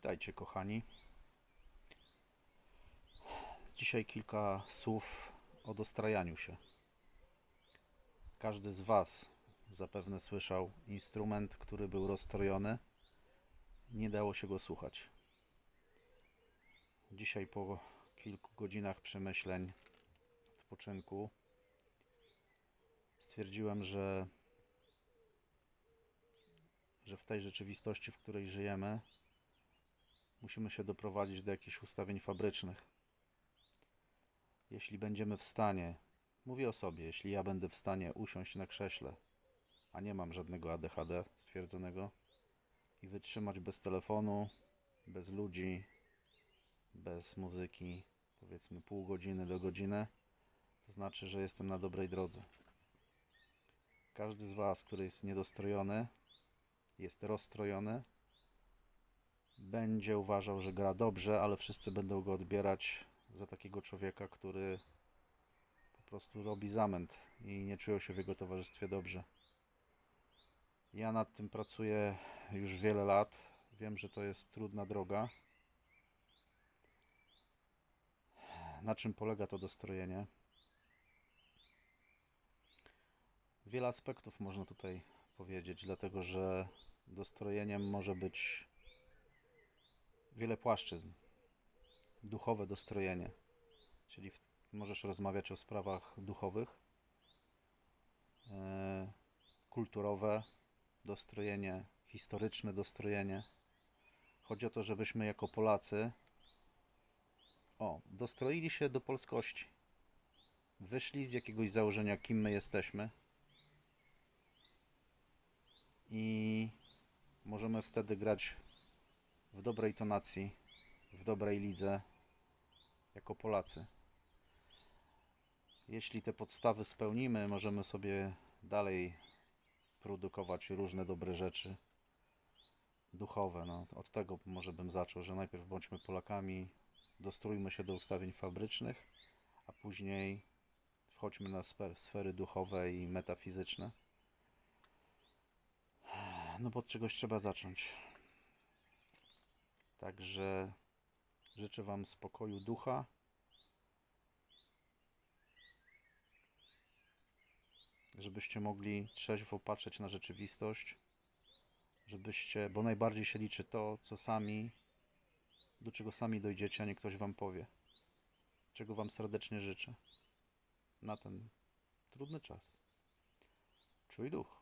Witajcie kochani. Dzisiaj kilka słów o dostrajaniu się. Każdy z Was zapewne słyszał instrument, który był rozstrojony. Nie dało się go słuchać. Dzisiaj po kilku godzinach przemyśleń, odpoczynku, stwierdziłem, że, że w tej rzeczywistości, w której żyjemy, musimy się doprowadzić do jakichś ustawień fabrycznych. Jeśli będziemy w stanie, mówię o sobie, jeśli ja będę w stanie usiąść na krześle, a nie mam żadnego ADHD stwierdzonego, i wytrzymać bez telefonu, bez ludzi, bez muzyki, powiedzmy pół godziny do godziny, to znaczy, że jestem na dobrej drodze. Każdy z Was, który jest niedostrojony, jest rozstrojony, będzie uważał, że gra dobrze, ale wszyscy będą go odbierać za takiego człowieka, który po prostu robi zamęt i nie czują się w jego towarzystwie dobrze. Ja nad tym pracuję już wiele lat. Wiem, że to jest trudna droga. Na czym polega to dostrojenie? Wiele aspektów można tutaj powiedzieć, dlatego że dostrojeniem może być wiele płaszczyzn. Duchowe dostrojenie, czyli w, możesz rozmawiać o sprawach duchowych, e, kulturowe dostrojenie, historyczne dostrojenie. Chodzi o to, żebyśmy jako Polacy o, dostroili się do polskości. Wyszli z jakiegoś założenia, kim my jesteśmy. I możemy wtedy grać w dobrej tonacji, w dobrej lidze, jako Polacy. Jeśli te podstawy spełnimy, możemy sobie dalej produkować różne dobre rzeczy duchowe. No, od tego może bym zaczął, że najpierw bądźmy Polakami, dostrójmy się do ustawień fabrycznych, a później wchodźmy na sfer, sfery duchowe i metafizyczne. No od czegoś trzeba zacząć. Także życzę Wam spokoju ducha. Żebyście mogli trzeźwo patrzeć na rzeczywistość. Żebyście, bo najbardziej się liczy to, co sami, do czego sami dojdziecie, a nie ktoś Wam powie. Czego Wam serdecznie życzę na ten trudny czas. Czuj duch.